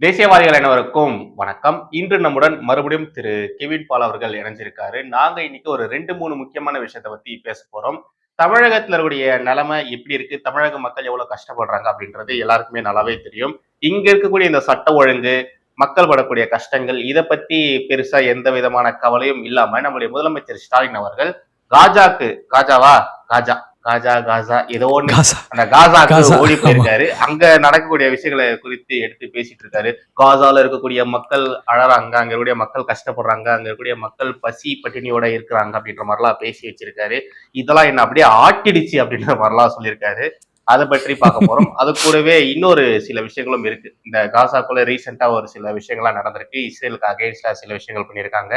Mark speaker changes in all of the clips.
Speaker 1: தேசியவாதிகள் அனைவருக்கும் வணக்கம். இன்று நம்முடன் மறுபடியும் திரு. கெவின் பால் அவர்கள் இணைஞ்சிருக்காரு. நாங்க இன்னைக்கு ஒரு ரெண்டு மூணு முக்கியமான விஷயத்தை பத்தி பேச போறோம். தமிழகத்துல இருக்கக்கூடிய நிலைமை எப்படி இருக்கு? தமிழக மக்கள் எவ்வளவு கஷ்டப்படுறாங்க அப்படின்றது எல்லாருக்குமே நல்லாவே தெரியும். இங்க இருக்கக்கூடிய இந்த சட்ட ஒழுங்கு மக்கள் படக்கூடிய கஷ்டங்கள் இதை பத்தி பெருசா எந்த விதமான கவலையும் இல்லாம நம்முடைய முதலமைச்சர் ஸ்டாலின் அவர்கள் காஜாக்கு காஜாவா? காஜா. காஜா காஜா ஏதோ
Speaker 2: காசா.
Speaker 1: அந்த காசாக்கு
Speaker 2: காசா,
Speaker 1: ஓடி போயிருக்காரு. அங்க நடக்கக்கூடிய விஷயங்களை குறித்து எடுத்து பேசிட்டு இருக்காரு. காசால இருக்கக்கூடிய மக்கள் அழறாங்க அங்க இருக்கக்கூடிய மக்கள் கஷ்டப்படுறாங்க. அங்க இருக்கக்கூடிய மக்கள் பசி பட்டினியோட இருக்கிறாங்க அப்படின்ற மாதிரிலாம் பேசி வச்சிருக்காரு. இதெல்லாம் என்ன அப்படியே ஆட்டிடுச்சு அப்படின்ற மாதிரிலாம் சொல்லியிருக்காரு. அதை பற்றி பார்க்க போறோம். அது கூடவே இன்னொரு சில விஷயங்களும் இருக்கு. இந்த காசாக்குள்ள ரீசெண்டா ஒரு சில விஷயங்கள்லாம் நடந்திருக்கு. இஸ்ரேலுக்கு அகேன்ஸ்டா சில விஷயங்கள் பண்ணியிருக்காங்க.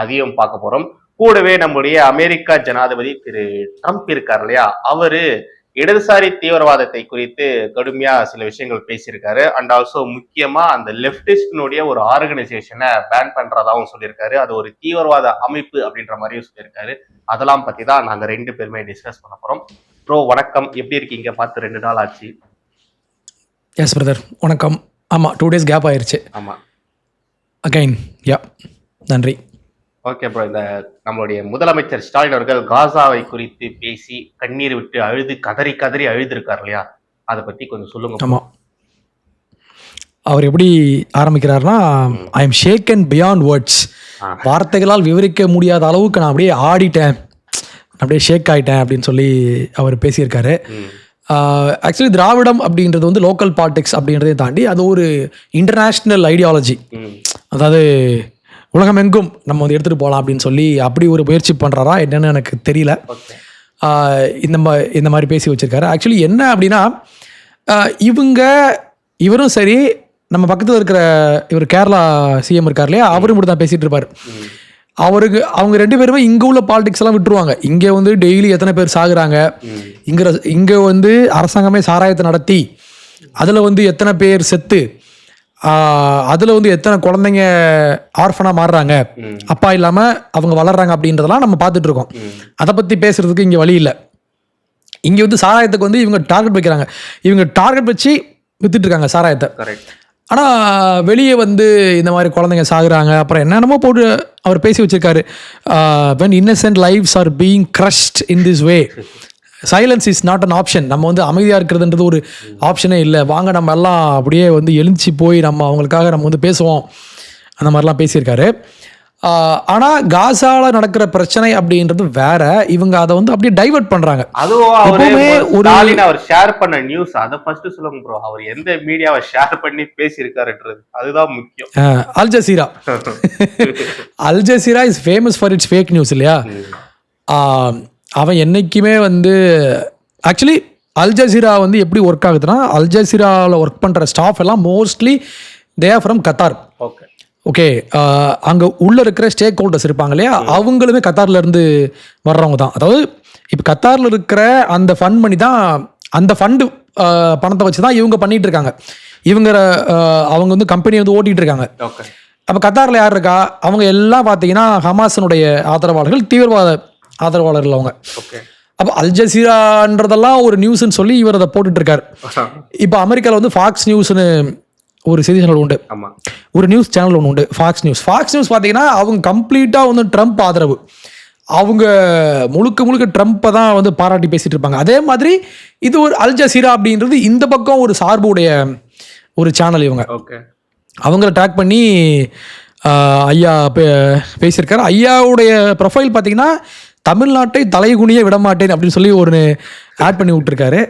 Speaker 1: அதையும் பார்க்க போறோம். கூடவே நம்முடைய அமெரிக்கா ஜனாதிபதி திரு ட்ரம்ப் இருக்கார் இல்லையா? அவரு இடதுசாரி தீவிரவாதத்தை குறித்து கடுமையா சில விஷயங்கள் பேசியிருக்காரு. அண்ட் ஆல்சோ முக்கியமா அந்த லெப்டிஸ்டினுடைய ஒரு ஆர்கனைசேஷனை பேன் பண்றதாவும் சொல்லியிருக்காரு. அது ஒரு தீவிரவாத அமைப்பு அப்படின்ற மாதிரியும் சொல்லியிருக்காரு. அதெல்லாம் பத்தி தான் நாங்க ரெண்டு பேருமே டிஸ்கஸ் பண்ண போறோம். ப்ரோ வணக்கம். எப்படி இருக்கீங்க? பார்த்து ரெண்டு நாள் ஆச்சு.
Speaker 2: எஸ் பிரதர் வணக்கம். ஆமாம் டூ டேஸ் கேப் ஆயிருச்சு.
Speaker 1: ஆமா.
Speaker 2: அகைன் யா நன்றி.
Speaker 1: ஓகே ப்ரோ இந்த நம்மளுடைய முதலமைச்சர் ஸ்டாலின் அவர்கள் காசாவை குறித்து பேசி கண்ணீர் விட்டு அழுது கதறி கதறி அழுதுருக்காரு இல்லையா அதை பத்தி கொஞ்சம் சொல்லுங்க.
Speaker 2: ஆமாம் அவர் எப்படி ஆரம்பிக்கிறாருன்னா I am shake and beyond words. வார்த்தைகளால் விவரிக்க முடியாத அளவுக்கு நான் அப்படியே ஆடிட்டேன் அப்படியே ஷேக் ஆயிட்டேன் அப்படின்னு சொல்லி அவர் பேசியிருக்காரு. ஆக்சுவலி திராவிடம் அப்படின்றது வந்து லோக்கல் பாலிடிக்ஸ் அப்படின்றதையும் தாண்டி அது ஒரு இன்டர்நேஷ்னல் ஐடியாலஜி. அதாவது உலகமெங்கும் நம்ம வந்து எடுத்துகிட்டு போகலாம் அப்படின்னு சொல்லி அப்படி ஒரு முயற்சி பண்ணுறாரா என்னன்னு எனக்கு தெரியல. இந்த மா இந்த மாதிரி பேசி வச்சிருக்காரு. ஆக்சுவலி என்ன அப்படின்னா இவங்க இவரும் சரி நம்ம பக்கத்தில் இருக்கிற இவர் கேரளா சிஎம் இருக்கார் இல்லையா? அவரும் மட்டும் தான் பேசிகிட்டு இருப்பார். அவருக்கு அவங்க ரெண்டு பேருமே இங்கே உள்ள பாலிடிக்ஸ் எல்லாம் விட்டுருவாங்க. இங்கே வந்து டெய்லி எத்தனை பேர் சாகுறாங்க. இங்கே இங்கே வந்து அரசாங்கமே சாராயத்தை நடத்தி அதில் வந்து எத்தனை பேர் செத்து அதில் வந்து எத்தனை குழந்தைங்க ஆர்ஃபனாக மாறுறாங்க. அப்பா இல்லாமல் அவங்க வளர்றாங்க அப்படின்றதெல்லாம் நம்ம பார்த்துட்டு இருக்கோம். அதை பற்றி பேசுறதுக்கு இங்கே வழி இல்லை. இங்கே வந்து சாராயத்துக்கு வந்து இவங்க டார்கெட் வைக்கிறாங்க. இவங்க டார்கெட் வச்சு வித்துட்டு இருக்காங்க சாராயத்தை. ஆனால் வெளியே வந்து இந்த மாதிரி குழந்தைங்க சாகுறாங்க. அப்புறம் என்னென்னமோ போட்டு அவர் பேசி வச்சிருக்காரு. When innocent lives are being crushed in this way silence is not an option நம்ம வந்து அமைதியாக இருக்கிறதுன்றது ஒரு ஆப்ஷனே இல்லை. வாங்க நம்ம எல்லாம் அப்படியே வந்து எழுச்சி போய் நம்ம அவங்களுக்காக நம்ம வந்து பேசுவோம். அந்த மாதிரிலாம் பேசியிருக்காரு. ஆனால் காசாவில் நடக்கிற பிரச்சனை அப்படின்றது வேற. இவங்க அதை வந்து அப்படியே டைவர்ட் பண்ணுறாங்க
Speaker 1: அதுவும்
Speaker 2: ஒரு-
Speaker 1: அவர் ஷேர் பண்ண நியூஸ் அதை ஃபர்ஸ்ட் சொல்லுங்க ப்ரோ அவர் எந்த மீடியாவை ஷேர் பண்ணி பேசியிருக்காருன்றது. அதுதான் முக்கியம்.
Speaker 2: Al Jazeera. Al Jazeera is famous for its fake news இல்லையா? அவன் என்னைக்குமே வந்து ஆக்சுவலி அல் ஜசீரா வந்து எப்படி ஒர்க் ஆகுதுன்னா அல் ஜசீராவில் ஒர்க் பண்ணுற ஸ்டாஃப் எல்லாம் mostly they are from Qatar
Speaker 1: okay
Speaker 2: okay அங்கே உள்ளே இருக்கிற ஸ்டேக் ஹோல்டர்ஸ் இருப்பாங்க இல்லையா? அவங்களுமே கத்தார்ல இருந்து வர்றவங்க தான். அதாவது இப்போ கத்தாரில் இருக்கிற அந்த ஃபண்ட் மணி தான் அந்த ஃபண்டு பணத்தை வச்சு தான் இவங்க பண்ணிட்டு இருக்காங்க. இவங்க அவங்க வந்து கம்பெனி வந்து ஓட்டிட்டு இருக்காங்க. அப்போ கத்தாரில் யார் இருக்கா? அவங்க எல்லாம் பார்த்தீங்கன்னா ஹமாஸனுடைய ஆதரவாளர்கள் தீவிரவாத ஆதரவாளர்கள் அவங்க.
Speaker 1: ஓகே.
Speaker 2: அப்போ அல் ஜசீரான்றதெல்லாம் ஒரு நியூஸ்னு சொல்லி இவர் அதை போட்டுட்டு இருக்காரு இப்போ அமெரிக்காவில் வந்து ஃபாக்ஸ் நியூஸ்னு ஒரு செய்தி சேனல் உண்டு. ஒரு நியூஸ் சேனல் ஒன்று உண்டு ஃபாக்ஸ் நியூஸ் ஃபாக்ஸ் நியூஸ் பார்த்தீங்கன்னா அவங்க கம்ப்ளீட்டாக வந்து ட்ரம்ப் ஆதரவு. அவங்க முழுக்க முழுக்க ட்ரம்ப்பை தான் வந்து பாராட்டி பேசிட்டு இருப்பாங்க. அதே மாதிரி இது ஒரு அல் ஜசீரா அப்படின்றது இந்த பக்கம் ஒரு சார்புடைய ஒரு சேனல் இவங்க. அவங்கள ட்ராக் பண்ணி ஐயா பே பேசியிருக்காரு. ஐயாவுடைய ப்ரொஃபைல் பார்த்தீங்கன்னா தமிழ்நாட்டை தலைகுனிய விட மாட்டேன் அப்படின்னு சொல்லி ஒரு ஆட் பண்ணி விட்டுருக்காரு.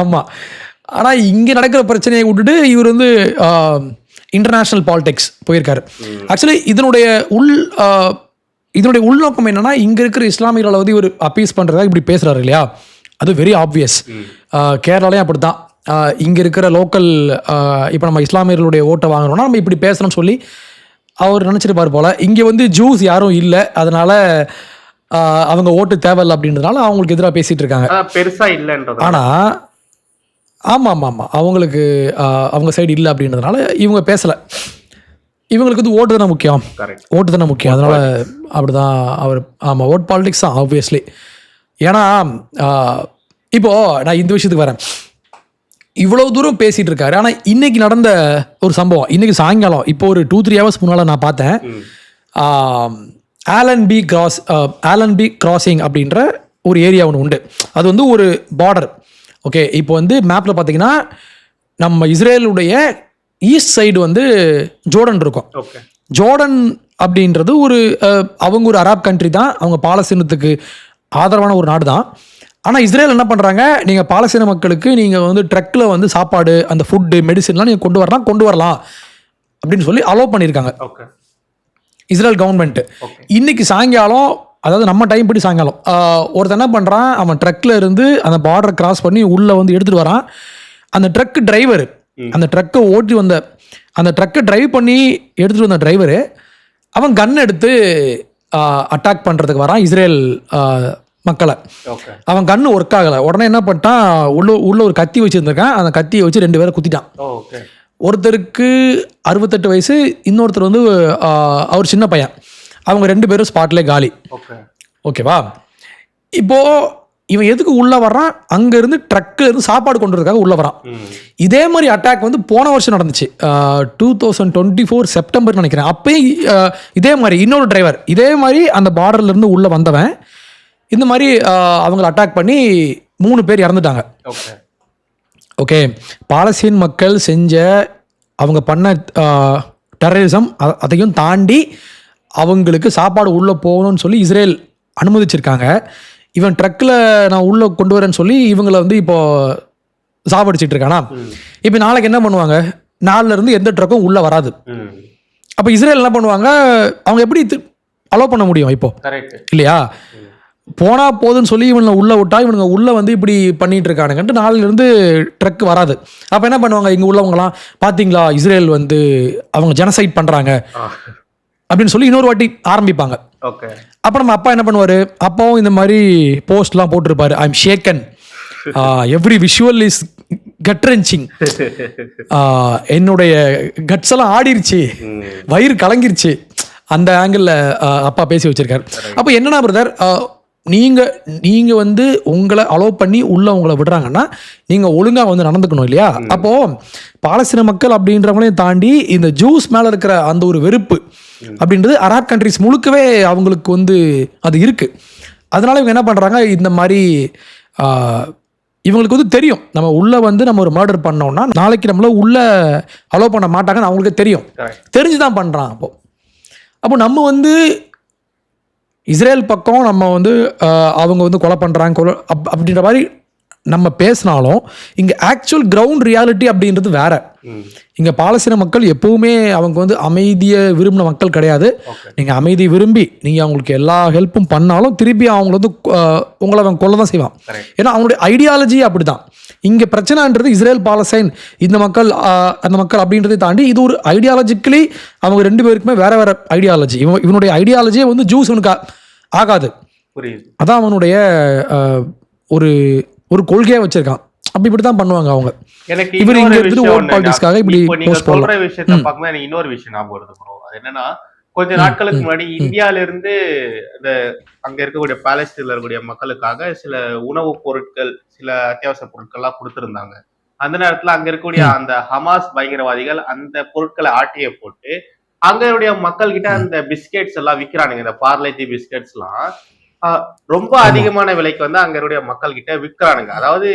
Speaker 2: ஆமாம் ஆனால் இங்கே நடக்கிற பிரச்சனையை விட்டுட்டு இவர் வந்து இன்டர்நேஷ்னல் பாலிடிக்ஸ் போயிருக்காரு. ஆக்சுவலி இதனுடைய உள் இதனுடைய உள்நோக்கம் என்னன்னா இங்கே இருக்கிற இஸ்லாமியர்களை வந்து இவர் அப்பீஸ் பண்ணுறதா இப்படி பேசுகிறாரு இல்லையா? அது வெரி ஆப்வியஸ் கேரளாலையும் அப்படி தான் இங்கே இருக்கிற லோக்கல் இப்போ நம்ம இஸ்லாமியர்களுடைய ஓட்டை வாங்குறோம்னா நம்ம இப்படி பேசணும்னு சொல்லி அவர் நினச்சிருப்பார் போல். இங்கே வந்து ஜூஸ் யாரும் இல்லை. அதனால அவங்க ஓட்டு தேவையில்லை அப்படின்றதுனால அவங்களுக்கு எதிராக பேசிகிட்டு இருக்காங்க.
Speaker 1: அதான் பெருசா இல்லைன்றது
Speaker 2: ஆனால் ஆமாம் ஆமாம் ஆமாம் அவங்களுக்கு அவங்க சைடு இல்லை அப்படின்றதுனால இவங்க பேசலை. இவங்களுக்கு வந்து ஓட்டு தானே முக்கியம். ஓட்டு தானே முக்கியம். அதனால் அப்படி தான் அவர் ஆமாம் ஓட் பாலிடிக்ஸ் தான் ஆப்வியஸ்லி ஏன்னா இப்போது நான் இந்த விஷயத்துக்கு வரேன். இவ்வளவு தூரம் பேசிட்டு இருக்காரு. ஆனா இன்னைக்கு நடந்த ஒரு சம்பவம். இன்னைக்கு சாயங்காலம் இப்போ ஒரு டூ த்ரீ ஹவர்ஸ் முன்னால நான் பார்த்தேன். Allenby cross Allenby crossing அப்படின்ற ஒரு ஏரியா ஒன்று உண்டு. அது வந்து ஒரு பார்டர் ஓகே இப்போ வந்து மேப்பில் பார்த்தீங்கன்னா நம்ம இஸ்ரேலுடைய ஈஸ்ட் சைடு வந்து ஜோர்டன் இருக்கும்.
Speaker 1: ஓகே
Speaker 2: ஜோர்டன் அப்படின்றது ஒரு அவங்க ஒரு அரப் கண்ட்ரி தான். அவங்க பாலஸ்தீனத்துக்கு ஆதரவான ஒரு நாடு தான் ஆனால் இஸ்ரேல் என்ன பண்ணுறாங்க நீங்கள் பாலஸ்தீன மக்களுக்கு நீங்கள் வந்து ட்ரக்கில் வந்து சாப்பாடு அந்த ஃபுட்டு மெடிசின்லாம் நீங்கள் கொண்டு வரலாம் கொண்டு வரலாம் அப்படின்னு சொல்லி அலோவ் பண்ணியிருக்காங்க.
Speaker 1: ஓகே
Speaker 2: இஸ்ரேல் கவர்மெண்ட் இன்னைக்கு சாயங்காலம் அதாவது நம்ம டைம் படி சாயங்காலம் ஆஹ், ஒருத்தன் என்ன பண்ணுறான் அவன் ட்ரக்கில் இருந்து அந்த பார்டர் கிராஸ் பண்ணி உள்ளே வந்து எடுத்துகிட்டு வரான். அந்த ட்ரக் டிரைவர் அந்த ட்ரக்கை ஓட்டி வந்த அந்த ட்ரக்கை டிரைவ் பண்ணி எடுத்துகிட்டு வந்த டிரைவரு அவன் கன் எடுத்து அட்டாக் பண்ணுறதுக்கு வரான். இஸ்ரேல் மக்களை. அவன் கன்று ஒர்க் ஆகலை. உடனே என்ன பண்ணிட்டான்? உள்ள உள்ள ஒரு கத்தி வச்சுருந்துருக்கான். அந்த கத்தியை வச்சு ரெண்டு பேரை குத்திட்டான்.
Speaker 1: ஓகே
Speaker 2: ஒருத்தருக்கு அறுபத்தெட்டு வயசு இன்னொருத்தர் வந்து அவர் சின்ன பையன். அவங்க ரெண்டு பேரும் ஸ்பாட்லேயே காலி.
Speaker 1: ஓகே
Speaker 2: ஓகேவா இப்போ இவன் எதுக்கு உள்ள வர்றான்? அங்க இருந்து ட்ரக்ல இருந்து சாப்பாடு கொண்டு வரதுக்காக உள்ள வரான் இதே மாதிரி அட்டாக் வந்து போன வருஷம் நடந்துச்சு. Two thousand twenty four September நினைக்கிறேன். அப்பயும் இதே மாதிரி இன்னொரு டிரைவர் இதே மாதிரி அந்த பார்டர்ல இருந்து உள்ள வந்தவன் இந்த மாதிரி அவங்கள அட்டாக் பண்ணி மூணு பேர் இறந்துட்டாங்க.
Speaker 1: ஓகே
Speaker 2: பாலஸ்தீன் மக்கள் செஞ்ச அவங்க பண்ண டெரரிசம் அதையும் தாண்டி அவங்களுக்கு சாப்பாடு உள்ளே போகணும்னு சொல்லி இஸ்ரேல் அனுமதிச்சிருக்காங்க. இவன் ட்ரக்கில் நான் உள்ளே கொண்டு வரேன்னு சொல்லி இவங்களை வந்து இப்போ சாவடிச்சிட்டு இருக்கானா? இப்போ நாளைக்கு என்ன பண்ணுவாங்க? நாளில் இருந்து எந்த ட்ரக்கும் உள்ளே வராது. அப்போ இஸ்ரேல் என்ன பண்ணுவாங்க? அவங்க எப்படி அலோவ் பண்ண முடியும் இப்போ? இல்லையா? போனா போதுன்னு சொல்லி இவனை உள்ள விட்டா இவனுங்க உள்ள வந்து இப்படி பண்ணிட்டு இருக்கானுங்கன்ட்டு நாளைல இருந்து ட்ரக் வராது. அப்ப என்ன பண்ணுவாங்க? இங்க உள்ளவங்கலாம் பாத்தீங்களா? இஸ்ரேல் வந்து அவங்க ஜெனசைட் பண்றாங்க.
Speaker 1: ஆ.
Speaker 2: அப்படின்னு சொல்லி இன்னொரு வாட்டி ஆரம்பிப்பாங்க.
Speaker 1: ஓகே.
Speaker 2: அப்ப நம்ம அப்பா என்ன பண்ணுவாரு? அப்பாவும் இந்த மாதிரி போஸ்ட்லாம் போட்டிருப்பாரு. I am shaken every visual is gut wrenching என்னுடைய கட்ஸ் எல்லாம் ஆடிருச்சு. வயிறு கலங்கிருச்சு. அந்த ஆங்கிளில் அப்பா பேசி வச்சிருக்காரு. அப்போ என்னன்னா பிரதர் நீங்க நீங்க வந்து உங்களை அலோவ் பண்ணி உள்ள உங்களை விடுறாங்கன்னா நீங்க ஒழுங்கா வந்து நடந்துக்கணும் இல்லையா? அப்போ பாலஸ்தீன மக்கள் அப்படின்றவங்களையும் தாண்டி இந்த ஜூஸ் மேல இருக்கிற அந்த ஒரு வெறுப்பு அப்படின்றது அரப் கண்ட்ரிஸ் முழுக்கவே அவங்களுக்கு வந்து அது இருக்கு. அதனால இவங்க என்ன பண்றாங்க? இந்த மாதிரி இவங்களுக்கு வந்து தெரியும். நம்ம உள்ள வந்து நம்ம ஒரு மர்டர் பண்ணோம்னா நாளைக்கு நம்மள உள்ள அலோவ் பண்ண மாட்டாங்கன்னு அவங்களுக்கு தெரியும். தெரிஞ்சு தான் பண்ணுறான் அப்போ. அப்போ நம்ம வந்து இஸ்ரேல் பக்கம் நம்ம வந்து அவங்க வந்து கொலை பண்ணுறாங்க கொலை அப் அப்படின்ற மாதிரி நம்ம பேசினாலும் இங்கே ஆக்சுவல் கிரவுண்ட் ரியாலிட்டி அப்படின்றது வேற. இங்கே பாலஸ்தீன மக்கள் எப்பவுமே அவங்க வந்து அமைதியை விரும்பின மக்கள் கிடையாது. நீங்கள் அமைதி விரும்பி நீங்கள் அவங்களுக்கு எல்லா ஹெல்ப்பும் பண்ணாலும் திருப்பி அவங்கள வந்து உங்களை அவன் கொல்ல தான் செய்வான். ஏன்னா அவங்களுடைய ஐடியாலஜி அப்படிதான். இங்கே பிரச்சனைன்றது இஸ்ரேல் பாலஸ்டைன் இந்த மக்கள் அந்த மக்கள் அப்படின்றதை தாண்டி இது ஒரு ஐடியாலஜிக்கலி அவங்க ரெண்டு பேருக்குமே வேற வேற ஐடியாலஜி இவன் இவனுடைய ஐடியாலஜியே வந்து ஜூஸ் இவனுக்கு ஆகாது. அதான் அவனுடைய ஒரு ஒரு கொள்கையாக வச்சிருக்கான். அப்படி இப்படி தான் பண்ணுவாங்க அவங்க.
Speaker 1: எனக்கு
Speaker 2: இவர் இங்க
Speaker 1: விஷயம்
Speaker 2: ஓட் பாலிடிக்ஸ்க்காக இப்படி post
Speaker 1: சொல்ற. விஷயத்த பார்க்கும்போது எனக்கு இன்னொரு விஷயம் ஞாபகம் வருது ப்ரோ அது என்னன்னா கொஞ்ச நாட்களுக்கு முன்னாடி இந்தியால இருந்து இந்த அங்க இருக்கக்கூடிய பாலஸ்தீன்ல இருக்கக்கூடிய மக்களுக்காக சில உணவுப் பொருட்கள் சில அத்தியாவசிய பொருட்கள்லாம் கொடுத்திருந்தாங்க. அந்த நேரத்துல அங்க இருக்கக்கூடிய அந்த ஹமாஸ் பயங்கரவாதிகள் அந்த பொருட்களை ஆட்டிய போட்டு அங்களுடைய மக்கள் கிட்ட அந்த பிஸ்கெட்ஸ் எல்லாம் விக்கிறானுங்க. இந்த பார்லேஜி பிஸ்கெட்ஸ் எல்லாம் ரொம்ப அதிகமான விலைக்கு வந்து அங்க இருக்கக்கூடிய மக்கள் கிட்ட விக்கிறானுங்க அதாவது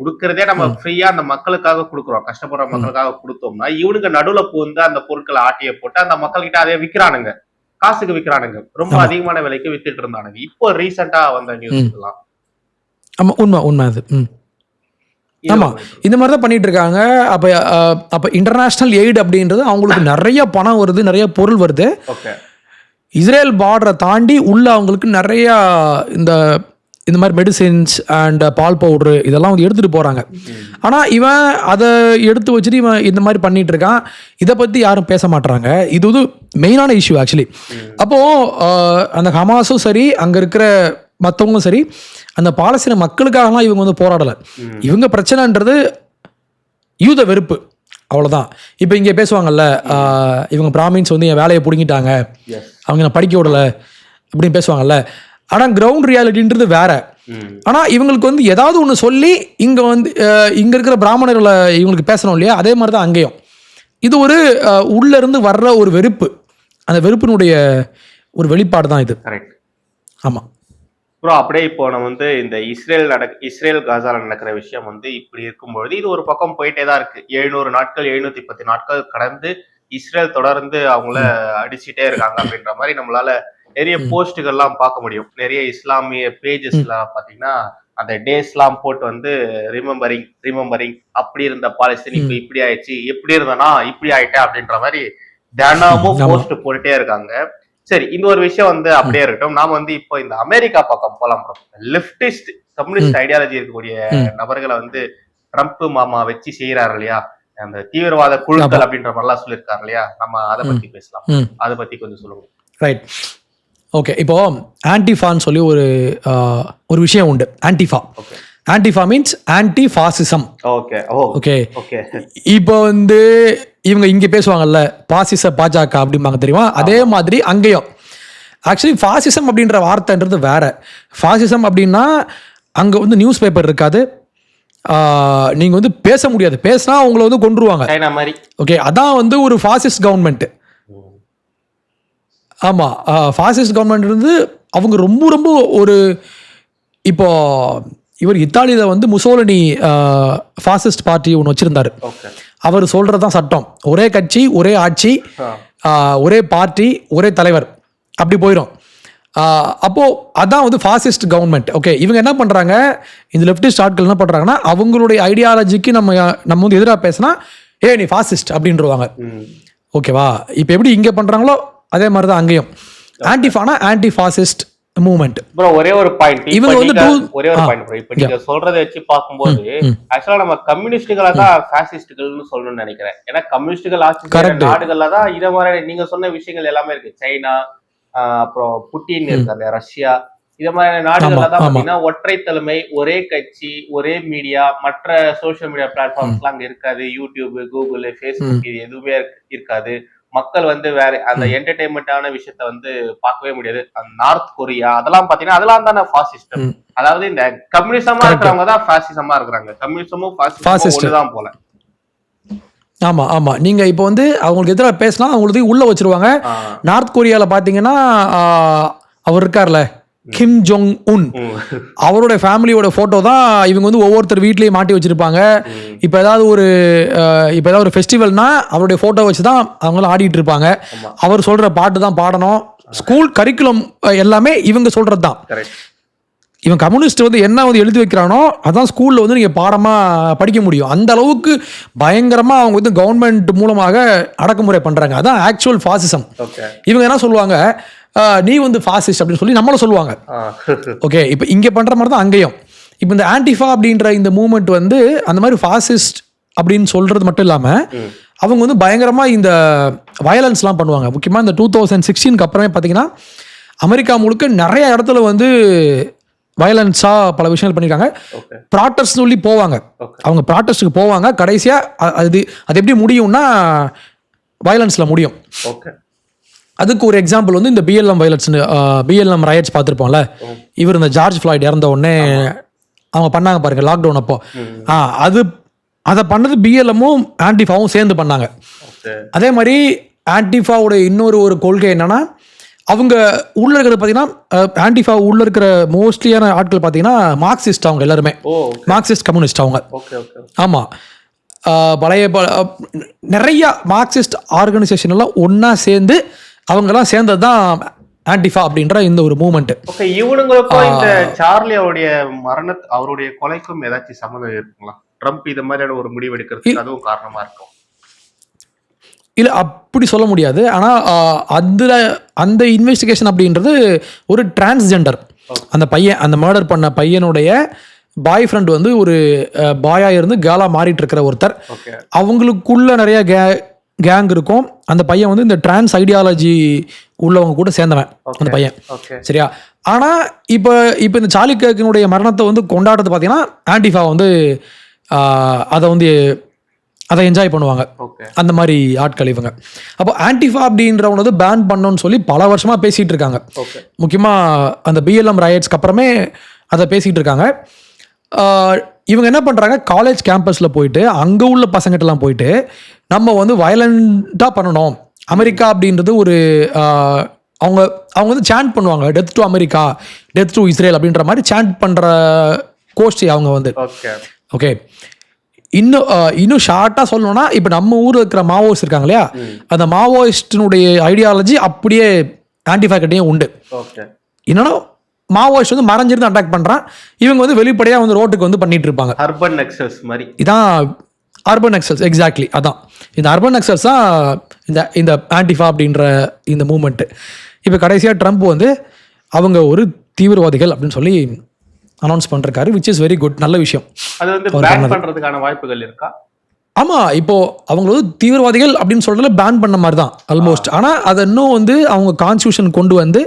Speaker 1: கொடுக்கறதே நம்ம ஃப்ரீயா அந்த மக்களுக்காக கொடுக்குறோம். கஷ்டப்படுற மக்களுக்காக கொடுத்தோம்னா இவனுங்க நடுவுல பூந்து அந்த பொருட்களை ஆட்டிய போட்டு அந்த மக்கள் கிட்ட அதே விக்கிறானுங்க. காசுக்கு விக்கிறானுங்க. ரொம்ப
Speaker 2: ஆமா.
Speaker 1: அதிகமான விலைக்கு வித்துட்டு இருந்தானுங்க. இப்போ ரீசெண்டா வந்த நியூஸ் எல்லாம்.
Speaker 2: ஆமாம் உண்மை உண்மை அது. ஆமா. இந்த மாதிரி தான் பண்ணிட்டு இருக்காங்க. அப்போ அப்போ இன்டர்நேஷ்னல் எய்டு அப்படின்றது அவங்களுக்கு நிறைய பணம் வருது நிறைய பொருள் வருது.
Speaker 1: ஓகே.
Speaker 2: இஸ்ரேல் பார்டரை தாண்டி உள்ள அவங்களுக்கு நிறையா இந்த இந்த மாதிரி மெடிசின்ஸ் அண்ட் பால் பவுட்ரு இதெல்லாம் வந்து எடுத்துகிட்டு போகிறாங்க ஆனால் இவன் அதை எடுத்து வச்சுட்டு இவன் இந்த மாதிரி பண்ணிகிட்டு இருக்கான். இதை பற்றி யாரும் பேச மாட்டுறாங்க இது வந்து மெயினான இஷ்யூ ஆக்சுவலி அப்போது அந்த ஹமாஸும் சரி அங்கே இருக்கிற மற்றவங்களும் சரி அந்த பாலஸ்தீன மக்களுக்காகலாம் இவங்க வந்து போராடலை. இவங்க பிரச்சனைன்றது யூத வெறுப்பு. அவ்வளோதான் இப்போ இங்கே பேசுவாங்கல்ல இவங்க பிராமின்ஸ் வந்து என் வேலையை பிடுங்கிட்டாங்க. அவங்க நான் படிக்க விடல அப்படின்னு பேசுவாங்கல்ல. ஆனால் கிரவுண்ட் ரியாலிட்டின்றது வேற.
Speaker 1: ம்.
Speaker 2: ஆனா இவங்களுக்கு வந்து ஏதாவது ஒன்று சொல்லி இங்க வந்து இங்க இருக்கிற பிராமணர்களை இவங்களுக்கு பேசணும் இல்லையா? அதே மாதிரி தான் அங்கேயும். இது ஒரு அஹ், உள்ள இருந்து வர்ற ஒரு வெறுப்பு. அந்த வெறுப்பினுடைய ஒரு வெளிப்பாடு தான் இது.
Speaker 1: கரெக்ட்
Speaker 2: ஆமா.
Speaker 1: ப்ரோ அப்படியே இப்போ நம்ம வந்து இந்த இஸ்ரேல் நடக் இஸ்ரேல் காசால நடக்கிற விஷயம் வந்து இப்படி இருக்கும்பொழுது இது ஒரு பக்கம் போயிட்டே தான் இருக்கு. எழுநூறு நாட்கள் எழுநூத்தி பத்து நாட்கள் கடந்து இஸ்ரேல் தொடர்ந்து அவங்கள அடிச்சுட்டே இருக்காங்க அப்படின்ற மாதிரி நம்மளால நிறைய போஸ்டுகள்லாம் பார்க்க முடியும். நிறைய இஸ்லாமிய பேஜஸ்ல பாத்தீங்கன்னா அந்த டேஸ்லாம் போட்டு வந்து ரிமெம்பரிங் ரிமெம்பரிங் அப்படி இருந்த பாலஸ்தீன் இப்ப இப்படி ஆயிடுச்சு எப்படி இருந்தனா இப்படி ஆயிட்டேன் அப்படின்ற மாதிரி தினமும். போஸ்ட் போட்டுட்டே இருக்காங்க. சரி இந்த ஒரு விஷயம் வந்து அப்படியே இருக்கட்டும். நாம வந்து இப்போ இந்த அமெரிக்கா பக்கம் போலாம். லெப்டிஸ்ட் கம்யூனிஸ்ட் ஐடியாலஜி இருக்கக்கூடிய. நபர்களை வந்து ட்ரம்ப் மாமா வச்சு செய்யறாரு இல்லையா? அந்த தீவிரவாத குழுக்கள் அப்படின்ற மாதிரிலாம் சொல்லியிருக்காரு இல்லையா? நம்ம அதை பத்தி பேசலாம். அதை பத்தி கொஞ்சம் சொல்லுங்க.
Speaker 2: ரைட் ஓகே இப்போ ஆன்டிஃபான்னு சொல்லி ஒரு ஒரு விஷயம் உண்டு. Antifa
Speaker 1: okay
Speaker 2: Antifa means anti fascism
Speaker 1: okay
Speaker 2: okay இப்போ வந்து இவங்க இங்க பேசுவாங்கல்ல பாசிச பாஜக அப்படிம்பாங்க தெரியுமா? அதே மாதிரி அங்கேயும். ஆக்சுவலி ஃபாசிசம் அப்படின்ற வார்த்தைன்றது வேற. ஃபாசிசம் அப்படின்னா அங்க வந்து நியூஸ் பேப்பர் இருக்காது. ஆஹ், நீங்க வந்து பேச முடியாது. பேசினா அவங்கள வந்து
Speaker 1: மாதிரி.
Speaker 2: ஓகே அதான் வந்து ஒரு ஃபாசிஸ்ட் கவர்மெண்ட் ஆமாம் ஃபாசிஸ்ட் கவர்மெண்ட் இருந்து அவங்க ரொம்ப ரொம்ப ஒரு இப்போ இவர் இத்தாலியில் வந்து முசோலினி ஃபாசிஸ்ட் பார்ட்டி ஒன்று வச்சுருந்தாரு. அவர் சொல்கிறது தான் சட்டம். ஒரே கட்சி ஒரே ஆட்சி ஒரே பார்ட்டி ஒரே தலைவர். அப்படி போயிடும். அப்போது அதான் வந்து ஃபாசிஸ்ட் கவர்மெண்ட் ஓகே இவங்க என்ன பண்ணுறாங்க இந்த லெஃப்டிஸ்ட் ஆட்கள் என்ன பண்ணுறாங்கன்னா அவங்களுடைய ஐடியாலஜிக்கு நம்ம நம்ம வந்து எதிராக பேசினா ஏ நீ ஃபாசிஸ்ட் அப்படின்றவாங்க. ஓகேவா இப்போ எப்படி இங்கே பண்ணுறாங்களோ அதே மாதிரி தான் அங்கேயும் ஆன்டிஃபானா ஆன்டி ஃபாசிஸ்ட் மூமெண்ட்
Speaker 1: ப்ரோ ஒரே ஒரு பாயிண்ட்
Speaker 2: இவங்க வந்து
Speaker 1: ஒரே ஒரு. பாயிண்ட் ப்ரோ இப்ப நீங்க சொல்றதை வச்சு பார்க்கும்போது
Speaker 2: ம்.
Speaker 1: ஆக்சுவலா நம்ம கம்யூனிஸ்டுகளை தான் பாசிஸ்டுகள்னு சொல்லணும்னு நினைக்கிறேன். ஏன்னா கம்யூனிஸ்டுகள் ஆட்சி. நாடுகள்ல தான் இத மாதிரி நீங்க சொன்ன விஷயங்கள் எல்லாமே இருக்கு. சைனா அப்புறம் புட்டின் இருக்காரு ரஷ்யா. இத மாதிரியான நாடுகள்ல தான். பாத்தீங்கன்னா ஒற்றை தலைமை ஒரே கட்சி ஒரே மீடியா மற்ற சோஷியல் மீடியா பிளாட்ஃபார்ம்ஸ் எல்லாம் அங்க இருக்காது. யூடியூப் கூகுள் ஃபேஸ்புக் இது எதுவுமே இருக்- இருக்காது. மக்கள் வந்து வேற அந்த என்டர்டைன்மெண்டான விஷயத்த வந்து பார்க்கவே முடியாது. அந்த நார்த் கொரியா அதெல்லாம் பாத்தீங்கன்னா அதெல்லாம் தானே ஃபாசிஸ்ட்
Speaker 2: ம்.
Speaker 1: அதாவது இந்த கம்யூனிசமா. இருக்கிறவங்க தான் பாசிசமா இருக்கிறாங்க. கம்யூனிசமும்
Speaker 2: Fascist.
Speaker 1: பாசிசமும் ஒண்ணுதான் போல.
Speaker 2: ஆமாம் ஆமாம் நீங்கள் இப்போ வந்து அவங்களுக்கு எதிராக பேசினா அவங்களுக்கு உள்ளே வச்சிருவாங்க. நார்த் கொரியாவில் பார்த்தீங்கன்னா அவர் இருக்கார்ல? Kim Jong Un. அவரோட ஃபேமிலியோட ஃபோட்டோ தான் இவங்க வந்து ஒவ்வொருத்தர் வீட்லேயும் மாட்டி வச்சிருப்பாங்க. இப்போ ஏதாவது ஒரு இப்போ ஏதாவது ஒரு ஃபெஸ்டிவல்னா அவருடைய ஃபோட்டோ வச்சு தான் அவங்களாம் ஆடிட்டு இருப்பாங்க. அவர் சொல்கிற பாட்டு தான் பாடணும். ஸ்கூல் கரிக்குலம் எல்லாமே இவங்க சொல்கிறது தான். இவன் கம்யூனிஸ்ட் வந்து என்ன வந்து எழுதி வைக்கிறானோ அதான் ஸ்கூலில் வந்து நீங்கள் பாடமாக படிக்க முடியும். அந்த அளவுக்கு பயங்கரமாக அவங்க வந்து கவர்மெண்ட் மூலமாக அடக்குமுறை பண்ணுறாங்க அதான் ஆக்சுவல் ஃபாசிசம் இவங்க என்ன சொல்லுவாங்க? "ஆஹ், நீ வந்து ஃபாசிஸ்ட் அப்படின்னு சொல்லி நம்மளும் சொல்லுவாங்க. ஓகே இப்போ இங்கே பண்ணுற மாதிரி தான் அங்கேயும். இப்போ இந்த ஆன்டிஃபா அப்படின்ற இந்த மூமெண்ட் வந்து அந்த மாதிரி ஃபாசிஸ்ட் அப்படின்னு சொல்கிறது மட்டும் இல்லாமல் அவங்க வந்து பயங்கரமாக இந்த வயலன்ஸ்லாம் பண்ணுவாங்க. முக்கியமாக இந்த டூ தௌசண்ட் சிக்ஸ்டீனுக்கு அப்புறமே பார்த்தீங்கன்னா அமெரிக்கா முழுக்க நிறைய இடத்துல வந்து வயலன்ஸாக பல விஷயங்கள் பண்ணியிருக்காங்க ப்ராட்டஸ்ட் சொல்லி போவாங்க. அவங்க ப்ராட்டஸ்ட்டுக்கு போவாங்க. கடைசியாக அது அது எப்படி முடியும்னா வயலன்ஸில் முடியும்.
Speaker 1: ஓகே
Speaker 2: அதுக்கு ஒரு எக்ஸாம்பிள் வந்து இந்த பிஎல்எம் வயலன்ஸ்னு பிஎல்எம் ரயட்ஸ் பார்த்துருப்போம்ல. இவர் இந்த ஜார்ஜ் ஃப்ளாய்ட் இறந்த உடனே அவங்க பண்ணாங்க பாருங்க லாக்டவுன் அப்போ. ஆ அது அதை பண்ணது பிஎல்எம்மும் ஆன்டிஃபாவும் சேர்ந்து பண்ணாங்க. அதே மாதிரி ஆன்டிஃபாவோட இன்னொரு ஒரு கொள்கை என்னன்னா அவங்க உள்ள இருக்கிறது பார்த்தீங்கன்னா ஆன்டிஃபா உள்ள இருக்கிற மோஸ்ட்லியான ஆட்கள் பார்த்தீங்கன்னா மார்க்சிஸ்ட் அவங்க எல்லாருமே. மார்க்சிஸ்ட் கம்யூனிஸ்ட் அவங்க. ஆமாம் பழைய ப- நிறைய மார்க்சிஸ்ட் ஆர்கனைசேஷன் எல்லாம் ஒன்றா சேர்ந்து அவங்கெல்லாம் சேர்ந்தது தான் ஆன்டிஃபா அப்படின்ற இந்த ஒரு மூமெண்ட்டு
Speaker 1: ஓகே இவனுங்களுக்கும் இந்த சார்லி அவருடைய மரண அவருடைய கொலைக்கும் ஏதாச்சும் சம்மந்தம் இருக்குங்களா? ட்ரம்ப் இது மாதிரியான ஒரு முடிவு எடுக்கிறதுக்கு அதுவும் காரணமா இருக்கும்.
Speaker 2: இல்லை அப்படி சொல்ல முடியாது. ஆனால் அதில் அந்த இன்வெஸ்டிகேஷன் அப்படின்றது ஒரு டிரான்ஸ்ஜெண்டர் அந்த பையன் அந்த மர்டர் பண்ண பையனுடைய பாய் ஃப்ரெண்ட் வந்து ஒரு பாயாக இருந்து கேலாக மாறிட்டு இருக்கிற ஒருத்தர். அவங்களுக்குள்ள நிறைய கே கேங் இருக்கும். அந்த பையன் வந்து இந்த டிரான்ஸ் ஐடியாலஜி உள்ளவங்க கூட சேர்ந்தவன். அந்த பையன். சரியா? ஆனால் இப்போ இப்போ இந்த சார்லி கேக்கினுடைய மரணத்தை வந்து கொண்டாடுறது பார்த்தீங்கன்னா ஆன்டிஃபா வந்து அதை வந்து அதை என்ஜாய் பண்ணுவாங்க. அந்த மாதிரி ஆட்கள் இவங்க. அப்போ ஆன்டிஃபா அப்படின்றவங்க வந்து பேன் பண்ணணும்னு சொல்லி பல வருஷமாக பேசிகிட்டு இருக்காங்க. முக்கியமாக அந்த பிஎல்எம் ரயட்ஸ்க்கு அப்புறமே அதை பேசிகிட்டு இருக்காங்க. இவங்க என்ன பண்ணுறாங்க காலேஜ் கேம்பஸில் போயிட்டு அங்கே உள்ள பசங்கிட்டலாம் போயிட்டு நம்ம வந்து வயலண்ட்டாக பண்ணணும். அமெரிக்கா அப்படின்றது ஒரு அவங்க அவங்க வந்து சாண்ட் பண்ணுவாங்க. Death to America death to Israel அப்படின்ற மாதிரி சாண்ட் பண்ணுற கோஷ்டி அவங்க வந்து.
Speaker 1: ஓகே
Speaker 2: இன்னும் இன்னும் ஷார்ட்டாக சொல்லணும்னா இப்போ நம்ம ஊரில் இருக்கிற மாவோயிஸ்ட் இருக்காங்க இல்லையா? அந்த மாவோயிஸ்டினுடைய ஐடியாலஜி அப்படியே ஆன்டிஃபேக்டையும் உண்டு. என்னன்னா மாவோயிஸ்ட் வந்து மறைஞ்சிருந்து அட்டாக் பண்ணுறான் இவங்க வந்து வெளிப்படையாக வந்து ரோட்டுக்கு வந்து பண்ணிட்டு இருப்பாங்க.
Speaker 1: அர்பன் நெக்ஸஸ் மாதிரி.
Speaker 2: இதான் அர்பன் எக்ஸல்ஸ் எக்ஸாக்ட்லி அதான். இந்த அர்பன் எக்ஸல்ஸ் தான் இந்த இந்த ஆன்டிஃபா அப்படின்ற இந்த மூமெண்ட்டு இப்போ கடைசியாக ட்ரம்ப் வந்து அவங்க ஒரு தீவிரவாதிகள் அப்படின்னு சொல்லி அனௌன்ஸ் பண்ணிருக்காரு விச் இஸ் வெரி குட் நல்ல விஷயம்.
Speaker 1: அது வந்து பேன் பண்றதுக்கான வாய்ப்புகள் இருக்கா?
Speaker 2: ஆமாம் இப்போ அவங்க வந்து தீவிரவாதிகள் அப்படின்னு சொல்றதுல பேன் பண்ண மாதிரி தான் ஆல்மோஸ்ட் ஆனால் அதை இன்னும் வந்து அவங்க கான்ஸ்டியூஷன் கொண்டு வந்து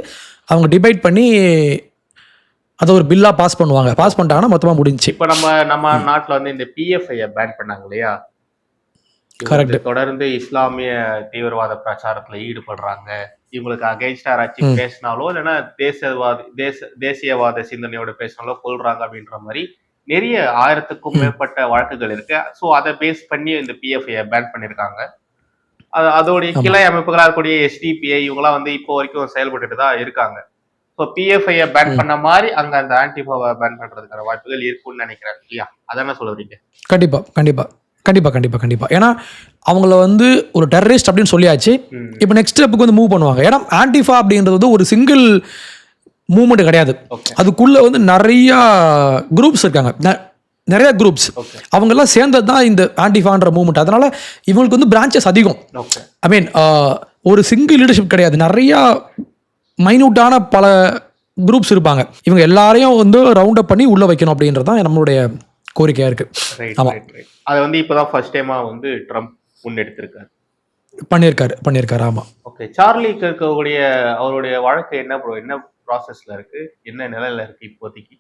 Speaker 2: அவங்க டிபைட் பண்ணி அதை ஒரு பில்லாக பாஸ் பண்ணுவாங்க. பாஸ் பண்ணிட்டாங்கன்னா மொத்தமாக முடிஞ்சுச்சு.
Speaker 1: இப்ப நம்ம நம்ம நாட்டுல வந்து இந்த பிஎஃப்ஐ பேன் பண்ணாங்க இல்லையா. வந்து தொடர்ந்து இஸ்லாமிய தீவிரவாத பிரச்சாரத்துல ஈடுபடுறாங்க. இவங்களுக்கு அகைன்ஸ்டா யாராச்சும் பேசினாலோ இல்லைன்னா தேசியவாத தேச தேசியவாத சிந்தனையோட பேசினாலோ கொள்றாங்க அப்படின்ற மாதிரி நிறைய ஆயிரத்துக்கும் மேற்பட்ட வழக்குகள் இருக்கு. ஸோ அதை பேஸ் பண்ணி இந்த பிஎஃப்ஐ பேன் பண்ணியிருக்காங்க அது அதோடைய கிளை அமைப்புகளா இருக்கக்கூடிய எஸ்டிபிஐ இவங்கலாம் வந்து இப்போ வரைக்கும் செயல்பட்டுட்டு தான் இருக்காங்க. ஸோ பிஎஃப்ஐ பேன் பண்ண மாதிரி அங்க அந்த ஆன்டிபாவை பேன் பண்றதுக்கான வாய்ப்புகள் இருக்கும்னு நினைக்கிறேன். இல்லையா? அதான சொல்லுறீங்க
Speaker 2: கண்டிப்பாக கண்டிப்பாக கண்டிப்பாக கண்டிப்பாக கண்டிப்பாக ஏன்னா அவங்கள வந்து ஒரு டெரரிஸ்ட் அப்படின்னு சொல்லியாச்சு. இப்போ நெக்ஸ்ட் ஸ்டெப்புக்கு வந்து மூவ் பண்ணுவாங்க. ஏன்னா ஆன்டிஃபா அப்படின்றது வந்து ஒரு சிங்கிள் மூமெண்ட் கிடையாது. அதுக்குள்ள வந்து நிறைய குரூப்ஸ் இருக்காங்க. நிறைய குரூப்ஸ் அவங்கெல்லாம் சேர்ந்தது தான் இந்த ஆன்டிஃபான்ற மூமெண்ட் அதனால இவங்களுக்கு வந்து பிரான்ச்சஸ் அதிகம். ஐ மீன் ஒரு சிங்கிள் லீடர்ஷிப் கிடையாது. நிறையா மைன்யூட்டான பல குரூப்ஸ் இருப்பாங்க. இவங்க எல்லாரையும் வந்து ரவுண்ட் அப் பண்ணி உள்ள வைக்கணும் அப்படின்றது தான் நம்மளுடைய கோரிக்கையா இருக்கு.
Speaker 1: ரைட்
Speaker 2: ஆமா.
Speaker 1: ரைட் ரைட் அதை வந்து இப்போதான் ஃபர்ஸ்ட் டைமா வந்து ட்ரம்ப் முன்னெடுத்திருக்காரு.
Speaker 2: பண்ணியிருக்காரு பண்ணியிருக்காரு ஆமா.
Speaker 1: ஓகே சார்லிக்கு இருக்கக்கூடிய அவருடைய வழக்கு என்ன ப்ரோ என்ன ப்ராசஸ்ல இருக்கு? என்ன நிலையில இருக்கு இப்போதைக்கு?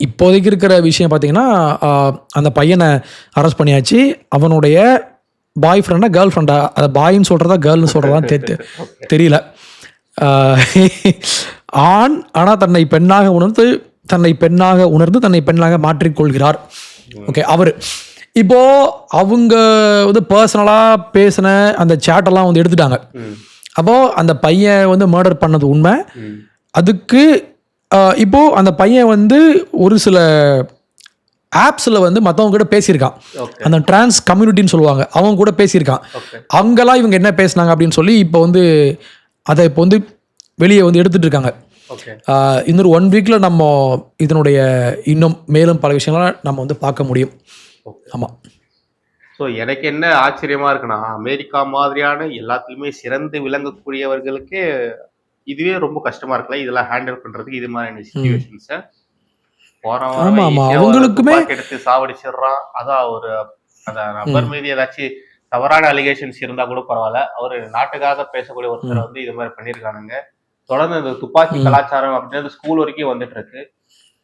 Speaker 2: இப்போதைக்கு இருக்கிற விஷயம் பார்த்தீங்கன்னா அந்த பையனை அரெஸ்ட் பண்ணியாச்சு. அவனுடைய பாய் ஃப்ரெண்டா கேர்ள் ஃப்ரெண்டா அதை பாயின்னு சொல்கிறதா கேர்ள்னு சொல்கிறதா தெரியல. ஆண் ஆனால் தன்னை பெண்ணாக உணர்ந்து தன்னை பெண்ணாக உணர்ந்து தன்னை பெண்ணாக மாற்றிக்கொள்கிறார். ஓகே அவர். இப்போ அவங்க வந்து பர்சனலாக பேசின அந்த சேட்டெல்லாம் வந்து எடுத்துட்டாங்க.
Speaker 1: ம்.
Speaker 2: அப்போ அந்த பையன் வந்து மர்டர் பண்ணது உண்மை. அதுக்கு ஆஹ், இப்போ அந்த பையன் வந்து ஒரு சில ஆப்ஸில் வந்து மற்றவங்க கூட பேசியிருக்கான். அந்த டிரான்ஸ் கம்யூனிட்டின்னு சொல்லுவாங்க. அவங்க கூட பேசியிருக்கான். அங்கெல்லாம் இவங்க என்ன பேசுனாங்க அப்படின்னு சொல்லி இப்போ வந்து அதை இப்போ வந்து வெளியே வந்து எடுத்துட்டு இருக்காங்க. இன்னொரு ஒன் வீக்கில் நம்ம இதனுடைய இன்னும் மேலும் பல விஷயங்களை நம்ம வந்து பார்க்க முடியும். ஆமாம்
Speaker 1: ஸோ எனக்கு என்ன ஆச்சரியமா இருக்குன்னா அமெரிக்கா மாதிரியான எல்லாத்துலயுமே சிறந்து விளங்கக்கூடியவர்களுக்கே இதுவே ரொம்ப கஷ்டமா இருக்குல்ல? இதெல்லாம் ஹேண்டில் பண்றதுக்கு இது மாதிரியான சுச்சுவேஷன்ஸை
Speaker 2: அவங்களுக்குமே-
Speaker 1: எடுத்து சாவடிச்சிடுறான். அதான் ஒரு அந்த நபர் மீது ஏதாச்சும் தவறான அலிகேஷன்ஸ் இருந்தா கூட பரவாயில்ல. அவரு நாட்டுக்காக பேசக்கூடிய ஒருத்தர் வந்து இது மாதிரி பண்ணிருக்கானுங்க தொடர்ந்து இந்த துப்பாக்கி. கலாச்சாரம் அப்படின்றது ஸ்கூல் வரைக்கும் வந்துட்டு இருக்கு.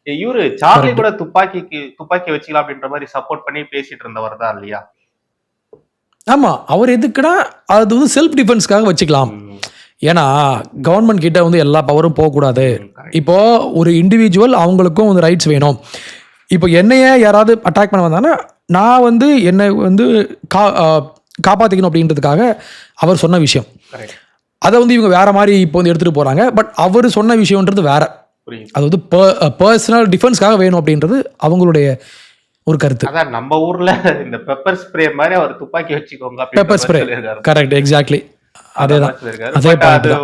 Speaker 1: இவரு சார்லி. கூட துப்பாக்கிக்கு துப்பாக்கி வச்சுக்கலாம் அப்படின்ற மாதிரி சப்போர்ட் பண்ணி பேசிட்டு இருந்தவர் தான் இல்லையா?
Speaker 2: ஆமாம் அவர் எதுக்குன்னா அது வந்து செல்ஃப் டிஃபென்ஸ்க்காக வச்சுக்கலாம். ஏன்னா கவர்மெண்ட் கிட்ட வந்து எல்லா பவரும் போகக்கூடாது
Speaker 1: ம், correct.
Speaker 2: இப்போ ஒரு இண்டிவிஜுவல் அவங்களுக்கும் வந்து ரைட்ஸ் வேணும் இப்போ என்னையே யாராவது அட்டாக் பண்ண வந்தாங்கன்னா நான் வந்து என்னை வந்து கா காப்பாற்றிக்கணும் அப்படின்றதுக்காக அவர் சொன்ன விஷயம். அதை வந்து இவங்க வேற மாதிரி இப்போ வந்து எடுத்துகிட்டு போகிறாங்க பட் அவர் சொன்ன விஷயம்ன்றது வேற அது வந்து பர்சனல் டிஃபென்ஸ்க்காக வேணும் அப்படின்றது அவங்களுடைய ஒரு கருத்து
Speaker 1: அதான் நம்ம ஊர்ல இந்த பெப்பர் ஸ்ப்ரே மாதிரி அவர் துப்பாக்கி வச்சுக்கோங்க
Speaker 2: spray.
Speaker 1: சொல்லியிருக்காரு.
Speaker 2: கரெக்ட் எக்ஸாக்ட்லி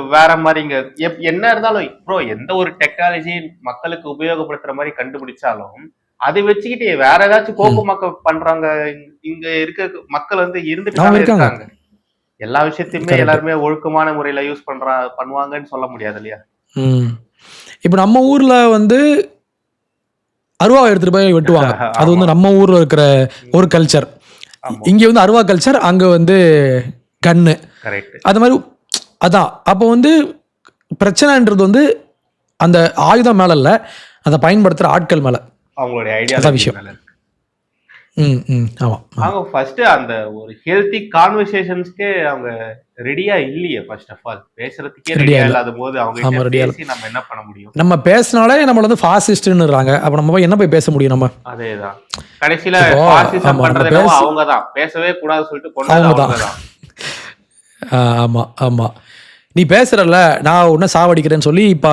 Speaker 1: வேற மாதிரி இங்க என்ன இருந்தாலும் ப்ரோ எந்த ஒரு டெக்னாலஜி மக்களுக்கு உபயோகப்படுத்துற மாதிரி கண்டுபிடிச்சாலும் அதை வச்சுக்கிட்டு வேற ஏதாச்சும் கோப்பு மக்கள் பண்றாங்க. இங்க- இருக்க மக்கள் வந்து இருந்துட்டு
Speaker 2: இருக்காங்க.
Speaker 1: எல்லா விஷயத்தையுமே. எல்லாருமே ஒழுக்கமான முறையில யூஸ் பண்றா பண்ணுவாங்கன்னு சொல்ல முடியாது இல்லையா?
Speaker 2: இப்போ நம்ம ஊரில் வந்து அருவா எடுத்துகிட்டு போய் வெட்டுவாங்க. அது வந்து நம்ம ஊரில் இருக்கிற ஒரு கல்ச்சர். இங்கே வந்து அருவா கல்ச்சர் அங்கே வந்து
Speaker 1: கரெக்ட்
Speaker 2: அது மாதிரி அதான் அப்போ வந்து பிரச்சனைன்றது வந்து அந்த ஆயுதம் மேலே இல்லை அதை பயன்படுத்துகிற ஆட்கள் மேலே.
Speaker 1: அவங்களுடைய ஐடியா
Speaker 2: விஷயம். ம் ம் ஆமாம்
Speaker 1: அவங்க ஃபர்ஸ்ட் அந்த ஒரு ஹெல்த்தி கான்வர்சேஷன்ஸ்க்கே அவங்க ரெடியா இல்லையே ஃபர்ஸ்ட் ஆஃப் ஆல் பேசுறதுக்கே ரெடியா
Speaker 2: இல்ல.
Speaker 1: இல்லாத போது அவங்க
Speaker 2: ready-ஆ
Speaker 1: பேசி நம்ம என்ன பண்ண முடியும்?
Speaker 2: நம்ம பேசினாலே நம்மள வந்து ஃபாசிஸ்ட்னுறாங்க அப்போ நம்ம போய் என்ன போய் பேச முடியும் நம்ம?
Speaker 1: அதேதான். கடைசியில
Speaker 2: இப்போ,
Speaker 1: பாசிசம்
Speaker 2: ஆமா,
Speaker 1: பண்றது
Speaker 2: நம்ம
Speaker 1: அவங்க தான் பேசவே கூடாதுன்னு சொல்லிட்டு கொண்டது
Speaker 2: அவங்க தான். ஆமாம் ஆமாம் நீ பேசுகிறல்ல நான் உன்னை சாவடிக்கிறேன்னு சொல்லி இப்போ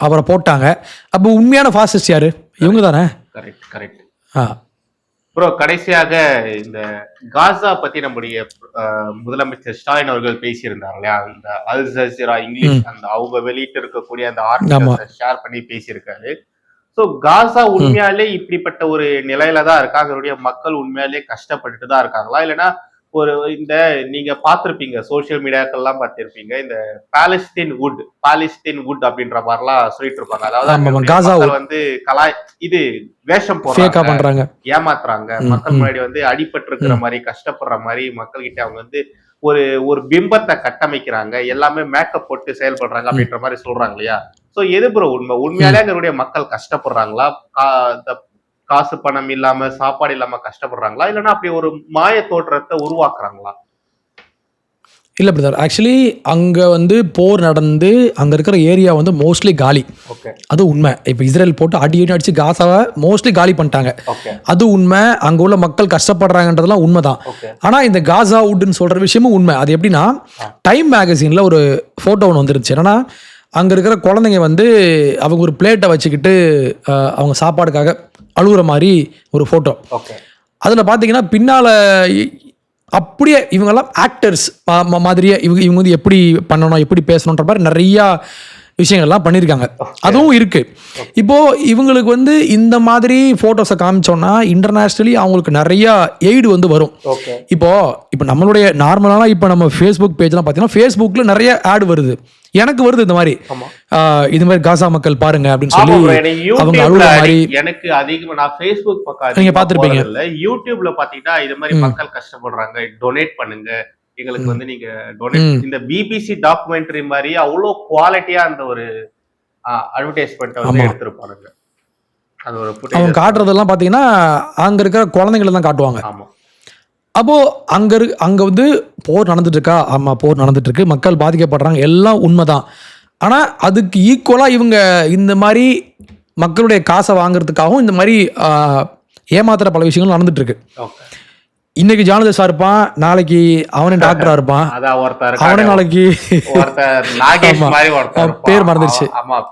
Speaker 2: அவரை போட்டாங்க. அப்போ உண்மையான ஃபாசிஸ்ட் யாரு? இவங்க தானே?
Speaker 1: கரெக்ட் கரெக்ட்
Speaker 2: ஆ.
Speaker 1: ப்ரோ கடைசியாக இந்த காசா பத்தி நம்முடைய முதலமைச்சர் ஸ்டாலின் அவர்கள் பேசியிருந்தார் இல்லையா? அந்த அல் ஜசீரா இங்கிலீஷ் அந்த அவங்க வெளியிட்டு இருக்கக்கூடிய அந்த ஆர்டிகல்ஸை ஷேர் பண்ணி பேசியிருக்காரு. ஸோ காசா உண்மையாலே இப்படிப்பட்ட ஒரு நிலையில தான் இருக்கா அதனுடைய மக்கள் உண்மையாலே கஷ்டப்பட்டுட்டு தான் இருக்காங்களா? இல்லைன்னா ஒரு இந்த நீங்க பார்த்திருப்பீங்க சோஷியல் மீடியாக்கள்லாம் பார்த்திருப்பீங்க. இந்த பாலஸ்தீன் வுட் பாலஸ்தீன் வுட் அப்படின்ற மாதிரிலாம் சொல்லிட்டு இருப்பாங்க. அதாவது வந்து கலாய் இது வேஷம் போடுறாங்க. ஏமாத்துறாங்க. மக்கள். முன்னாடி வந்து அடிபட்டு இருக்கிற மாதிரி கஷ்டப்படுற மாதிரி மக்கள் கிட்ட அவங்க வந்து ஒரு ஒரு பிம்பத்தை கட்டமைக்கிறாங்க. எல்லாமே மேக்கப் போட்டு செயல்படுறாங்க அப்படின்ற மாதிரி சொல்றாங்க இல்லையா? சோ எது ப்ரோ உண்மை? உண்மையாலே அங்களுடைய மக்கள் கஷ்டப்படுறாங்களா? காசு பணம் இல்லாம சாப்பாடு இல்லாம கஷ்டப்படுறாங்களா? இல்லைன்னா அப்படி ஒரு மாய தோற்றத்தை உருவாக்குறாங்களா?
Speaker 2: இல்லை பிரதர் ஆக்சுவலி அங்கே வந்து போர் நடந்து அங்கே இருக்கிற ஏரியா வந்து மோஸ்ட்லி காலி. அது உண்மை. இப்போ இஸ்ரேல் போட்டு அடி அடி அடிச்சு காசாவை மோஸ்ட்லி காலி பண்ணிட்டாங்க. அது உண்மை. அங்கே உள்ள மக்கள் கஷ்டப்படுறாங்கன்றதெல்லாம் உண்மை தான் ஆனால் இந்த காசா வுட்னு சொல்கிற விஷயமும் உண்மை. அது எப்படின்னா டைம் மேகசினில் ஒரு ஃபோட்டோ ஒன்று வந்துருச்சு என்னன்னா அங்கே இருக்கிற குழந்தைங்க வந்து அவங்க ஒரு பிளேட்டை வச்சுக்கிட்டு அவங்க சாப்பாடுக்காக அழுகுற மாதிரி ஒரு ஃபோட்டோ
Speaker 1: ஓகே
Speaker 2: அதில் பார்த்தீங்கன்னா பின்னால் அப்படியே இவங்கெல்லாம் ஆக்டர்ஸ் மாதிரியே இவங்க இவங்க வந்து எப்படி பண்ணணும் எப்படி பேசணுன்ற மாதிரி நிறையா விஷயங்கள்லாம் பண்ணியிருக்காங்க அதுவும் இருக்கு. இப்போ இவங்களுக்கு வந்து இந்த மாதிரி ஃபோட்டோஸை காமிச்சோன்னா இன்டர்நேஷ்னலி அவங்களுக்கு நிறையா எய்டு வந்து வரும். இப்போ இப்போ நம்மளுடைய நார்மலான இப்போ நம்ம ஃபேஸ்புக் பேஜ்லாம் பார்த்தீங்கன்னா ஃபேஸ்புக்கில் நிறைய ஆட் வருது. எனக்கு வருது இந்த மாதிரி. இது மாதிரி காசா மக்கள் பாருங்க அப்படின்னு சொல்லி அவங்க அழுகுற மாதிரி
Speaker 1: எனக்கு அதிகமா நான் ஃபேஸ்புக் பக்கம்
Speaker 2: நீங்க.
Speaker 1: போறதில்ல. யூடியூப்ல பாத்தீங்கன்னா இது மாதிரி. மக்கள் கஷ்டப்படுறாங்க. டொனேட் பண்ணுங்க. எங்களுக்கு வந்து நீங்க டொனேட். இந்த பிபிசி டாக்குமெண்ட்ரி மாதிரி அவ்வளோ குவாலிட்டியா அந்த ஒரு அட்வர்டைஸ்மெண்ட் வந்து. எடுத்திருப்பானுங்க. அது ஒரு
Speaker 2: அவங்க காட்டுறதெல்லாம் பார்த்தீங்கன்னா அங்கே இருக்கிற குழந்தைங்களை தான் காட்டுவாங்க.
Speaker 1: ஆமா.
Speaker 2: அப்போது அங்கே இரு அங்கே வந்து போர் நடந்துட்டு இருக்கா ஆமாம் போர் நடந்துட்டு இருக்கு மக்கள் பாதிக்கப்படுறாங்க. எல்லாம் உண்மைதான். ஆனால் அதுக்கு ஈக்குவலாக இவங்க இந்த மாதிரி மக்களுடைய காசை வாங்குறதுக்காகவும் இந்த மாதிரி ஆஹ், ஏமாத்துற பல விஷயங்கள் நடந்துட்டு இருக்கு
Speaker 1: ஓகே.
Speaker 2: இன்னைக்கு ஜானதேசா இருப்பான். நாளைக்கு அவனே டாக்டரா இருப்பான். அவனே நாளைக்கு அவன். பேர் மறந்துருச்சு.
Speaker 1: அவன்.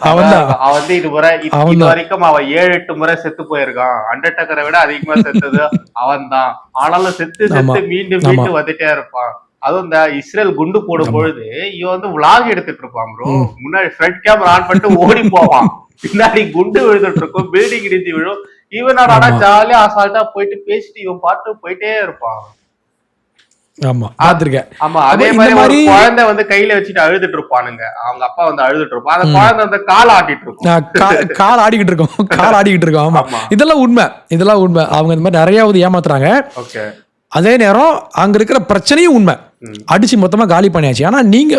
Speaker 1: அவன் அவன் வந்து இது முறை இது- இது
Speaker 2: அவன்தான்.
Speaker 1: வரைக்கும் அவன் ஏழு எட்டு முறை செத்து போயிருக்கான். அண்டர்டேக்கரை விட அதிகமா செத்தது அவன்தான் ஆனாலும் செத்து செத்து. மீண்டும். மீண்டும் வந்துட்டே இருப்பான். அதுவும் இந்த இஸ்ரேல் குண்டு போடும் பொழுது இவன் வந்து விளாக் எடுத்துட்டு இருப்பான் ப்ரோ முன்னாடி ஃப்ரண்ட் கேமரா ஆன் பண்ணிட்டு ஓடி போவான். பின்னாடி குண்டு விழுந்துட்டு இருக்கும். பில்டிங் இடிஞ்சு விழும். இவன் ஆனா. ஜாலியா அசால்ட்டா போயிட்டு பேசிட்டு இவன் பாட்டு போயிட்டே இருப்பான்.
Speaker 2: ஆமா பார்த்துருக்கேன்
Speaker 1: ஆமா அதே மாதிரி குழந்தை வந்து கையில வச்சுட்டு அழுதுட்டு இருப்பானுங்க. அவங்க அப்பா வந்து அழுதுட்டு இருப்பான். அந்த குழந்தை வந்து கால் ஆட்டிட்டு இருக்கும்.
Speaker 2: கால் ஆடிக்கிட்டு இருக்கோம். கால் ஆடிக்கிட்டு இருக்கோம் ஆமா. இதெல்லாம் உண்மை. இதெல்லாம் உண்மை. அவங்க இந்த மாதிரி நிறையாவது ஏமாத்துறாங்க.
Speaker 1: ஓகே.
Speaker 2: அதே நேரம் அங்க இருக்கிற பிரச்சனையும் உண்மை. அடிச்சு மொத்தமா காலி பண்ணியாச்சு. ஆனா நீங்க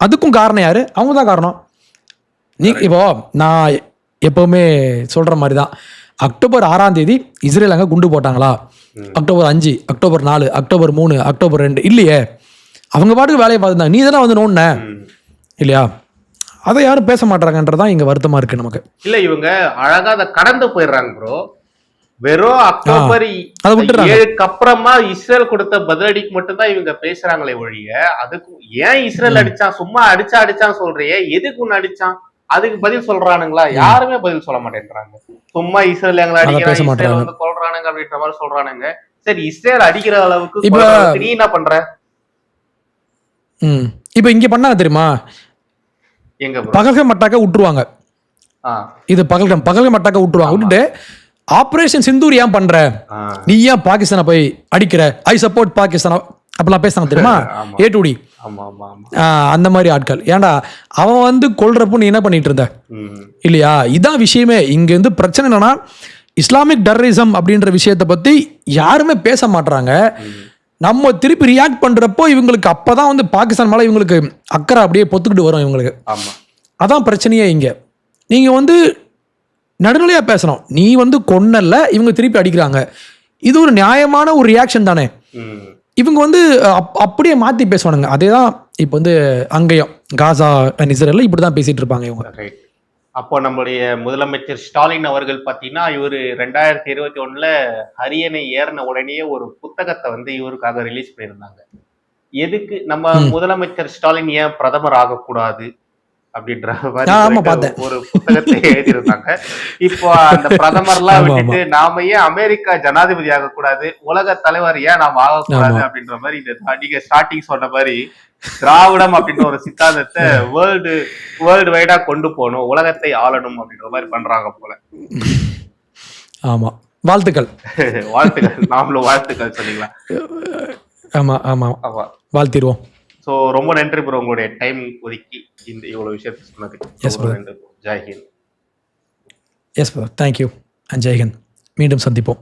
Speaker 2: அதுக்கும் காரணம் யாரு? அவங்க தான் காரணம். நீ இப்போ நான் எப்பவுமே சொல்ற மாதிரி தான் அக்டோபர் ஆறாம் தேதி இஸ்ரேல் அங்க குண்டு போட்டாங்களா? அக்டோபர் அஞ்சு அக்டோபர் நாலு அக்டோபர் மூணு அக்டோபர் ரெண்டு இல்லையே. அவங்க பாட்டுக்கு வேலையை பார்த்துருந்தாங்க நீ தானே வந்து நோண்ட? இல்லையா? அதை யாரும் பேச மாட்டாங்கன்றதான் இங்க வருத்தமா இருக்கு நமக்கு.
Speaker 1: இல்ல இவங்க அழகா அதை கடந்து போயிடுறாங்க ப்ரோ வெறும் அக்டோபர். ஏழுக்கு அப்புறமா இஸ்ரேல் கொடுத்த பதிலடிக்கு மட்டும்தான் இவங்க பேசுறாங்களே ஒழிய அதுக்கு ஏன் இஸ்ரேல் அடிச்சான்? சும்மா அடிச்சா அடிச்சான் சொல்றியே. எதுக்கு உன்னை அடிச்சான்? அதுக்கு பதில் சொல்றானுங்களா? யாருமே பதில் சொல்ல மாட்டேன்றாங்க. சும்மா இஸ்ரேல் எங்களை அடிக்கிறாங்க இஸ்ரேல். வந்து கொல்றானுங்க அப்படின்ற மாதிரி சொல்றானுங்க. சரி இஸ்ரேல் அடிக்கிற அளவுக்கு நீ என்ன பண்ற?
Speaker 2: ம். இப்போ இங்க பண்ணாங்க தெரியுமா?
Speaker 1: எங்க bro?
Speaker 2: பகல்க மட்டாக்க விட்டுருவாங்க இது பகல்கம் பகல்க மட்டாக்க விட்டுருவாங்க விட்டுட்டு ஆபரேஷன் சிந்தூர் ஏன் பண்ற? நீ ஏன் பாகிஸ்தானை போய் அடிக்கிற? I support Pakistan. அப்படிலாம் பேசுனாங்க தெரியுமா. ஏ டி
Speaker 1: ஆமா ஆமா ஆமா
Speaker 2: அந்த மாதிரி ஆட்கள். ஏன்டா அவன் வந்து கொல்றப்போ நீ என்ன பண்ணிட்டு இருந்த? இல்லையா? இதான் விஷயமே. இங்க இருந்து பிரச்சனை என்னன்னா இஸ்லாமிக் டெரரிசம் அப்படின்ற விஷயத்தை பத்தி யாருமே பேச மாட்றாங்க. நம்ம திருப்பி ரியாக்ட் பண்றப்போ இவங்களுக்கு அப்பதான் வந்து பாகிஸ்தான் மேல இவங்களுக்கு அக்கறை அப்படியே பொத்துக்கிட்டு வரும் இவங்களுக்கு. அதான் பிரச்சனையே இங்க. நீங்க வந்து நடுநிலையா பேசணும். நீ வந்து கொன்னல்ல இவங்க திருப்பி அடிக்கிறாங்க. இது ஒரு நியாயமான ஒரு ரியாக்ஷன் தானே. இவங்க வந்து அப் அப்படியே மாற்றி பேசுவானுங்க. அதே தான் இப்போ வந்து அங்கேயும். காசா அண்ட் இஸ்ரேலில் இப்படி தான் பேசிகிட்டு இருப்பாங்க இவங்க.
Speaker 1: அப்போ நம்மளுடைய முதலமைச்சர் ஸ்டாலின் அவர்கள் பார்த்தீங்கன்னா இவர் ரெண்டாயிரத்தி இருபத்தி ஒண்ணுல அரியணை ஏறின உடனேயே ஒரு புத்தகத்தை வந்து இவருக்காக ரிலீஸ் பண்ணியிருந்தாங்க. எதுக்கு நம்ம. முதலமைச்சர் ஸ்டாலின் ஏன் பிரதமர் ஆகக்கூடாது? அப்படின்ற மாதிரி
Speaker 2: ஆமா.
Speaker 1: ஒரு புத்தகத்தை எழுதியிருந்தாங்க. இப்போ அந்த பிரதமர்லாம்
Speaker 2: ஆமா,
Speaker 1: விட்டுட்டு நாம ஏன் அமெரிக்கா ஜனாதிபதி ஆகக்கூடாது? உலக தலைவர் ஏன் நாம ஆகக்கூடாது
Speaker 2: ஆமா.
Speaker 1: அப்படின்ற மாதிரி இந்த நீங்க ஸ்டார்டிங் சொன்ன மாதிரி திராவிடம் அப்படின்ற ஒரு சித்தாந்தத்தை வேர்ல்டு வேர்ல்டு வைடா கொண்டு போகணும் உலகத்தை ஆளணும் அப்படின்ற மாதிரி பண்றாங்க போல.
Speaker 2: ஆமாம் வாழ்த்துக்கள்.
Speaker 1: வாழ்த்துக்கள். நாமளும் வாழ்த்துக்கள் சொல்லிக்கலாம்.
Speaker 2: ஆமாம் ஆமாம்
Speaker 1: ஆமா.
Speaker 2: வாழ்த்திடுவோம்.
Speaker 1: சோ ரொம்ப நன்றி ப்ரோ உங்களுடைய டைம் ஒதுக்கி இந்த இவ்வளவு விஷயத்தை சொன்னதுக்கு.
Speaker 2: Yes,
Speaker 1: ரொம்ப
Speaker 2: brother.
Speaker 1: நன்றி bro. Jai Hind.
Speaker 2: Yes brother thank you and Jai Hind மீண்டும் சந்திப்போம்.